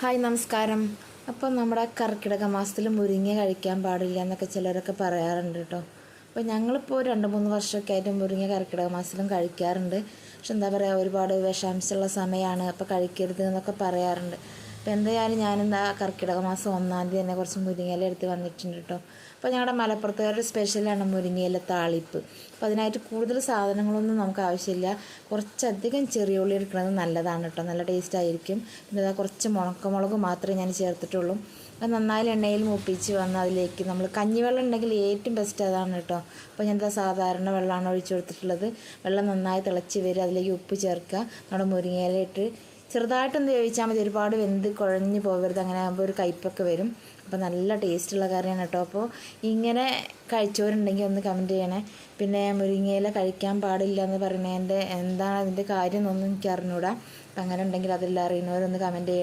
Hi നമസ്കാരം. അപ്പം നമ്മുടെ കർക്കിടക മാസത്തിൽ മുരിങ്ങ കഴിക്കാൻ പാടില്ല എന്നൊക്കെ ചിലരൊക്കെ പറയാറുണ്ട് കേട്ടോ. അപ്പോൾ ഞങ്ങളിപ്പോൾ രണ്ട് മൂന്ന് വർഷമൊക്കെ ആയിട്ട് മുരിങ്ങ കർക്കിടക മാസത്തിലും കഴിക്കാറുണ്ട്. പക്ഷെ എന്താ പറയുക ഒരുപാട് വിഷാംശമുള്ള സമയമാണ് അപ്പോൾ കഴിക്കരുത് എന്നൊക്കെ പറയാറുണ്ട്. അപ്പോൾ എന്തായാലും ഞാനെന്താ കർക്കിടക മാസം ഒന്നാം തീയതി തന്നെ കുറച്ച് മുരിങ്ങയില എടുത്ത് വന്നിട്ടുണ്ട് കേട്ടോ. അപ്പോൾ ഞങ്ങളുടെ മലപ്പുറത്തുകാരുടെ സ്പെഷ്യലാണ് മുരിങ്ങയില താളിപ്പ്. അപ്പോൾ അതിനായിട്ട് കൂടുതൽ സാധനങ്ങളൊന്നും നമുക്ക് ആവശ്യമില്ല. കുറച്ചധികം ചെറിയ ഉള്ളി എടുക്കുന്നത് നല്ലതാണ് കേട്ടോ. നല്ല ടേസ്റ്റ് ആയിരിക്കും. പിന്നെ അതാ കുറച്ച് മുണക്കമുളക് മാത്രമേ ഞാൻ ചേർത്തിട്ടുള്ളൂ. അത് നന്നായി എണ്ണയിൽ മുപ്പിച്ച് വന്ന് അതിലേക്ക് നമ്മൾ കഞ്ഞിവെള്ളം ഉണ്ടെങ്കിൽ ഏറ്റവും ബെസ്റ്റ് അതാണ് കേട്ടോ. അപ്പോൾ ഞാൻ എന്താ സാധാരണ വെള്ളമാണ് ഒഴിച്ചു കൊടുത്തിട്ടുള്ളത്. വെള്ളം നന്നായി തിളച്ച് വരിക അതിലേക്ക് ഉപ്പ് ചേർക്കുക. നമ്മുടെ മുരിങ്ങയില ഇട്ട് ചെറുതായിട്ടൊന്ന് വേവിച്ചാൽ മതി. ഒരുപാട് വെന്ത് കുഴഞ്ഞു പോകരുത്. അങ്ങനെ ആകുമ്പോൾ ഒരു കയ്പൊക്കെ വരും. അപ്പോൾ നല്ല ടേസ്റ്റുള്ള കറിയാണ് കേട്ടോ. അപ്പോൾ ഇങ്ങനെ കഴിച്ചവരുണ്ടെങ്കിൽ ഒന്ന് കമന്റ് ചെയ്യണേ. പിന്നെ മുരിങ്ങയില കഴിക്കാൻ പാടില്ല എന്ന് പറയുന്നതിന്റെ എന്താണ് അതിന്റെ കാര്യം എന്നൊന്നും എനിക്ക് അറിഞ്ഞൂടാ അപ്പം അങ്ങനെ ഉണ്ടെങ്കിൽ അതെല്ലാം അറിയുന്നവരൊന്ന് കമന്റ് ചെയ്യണം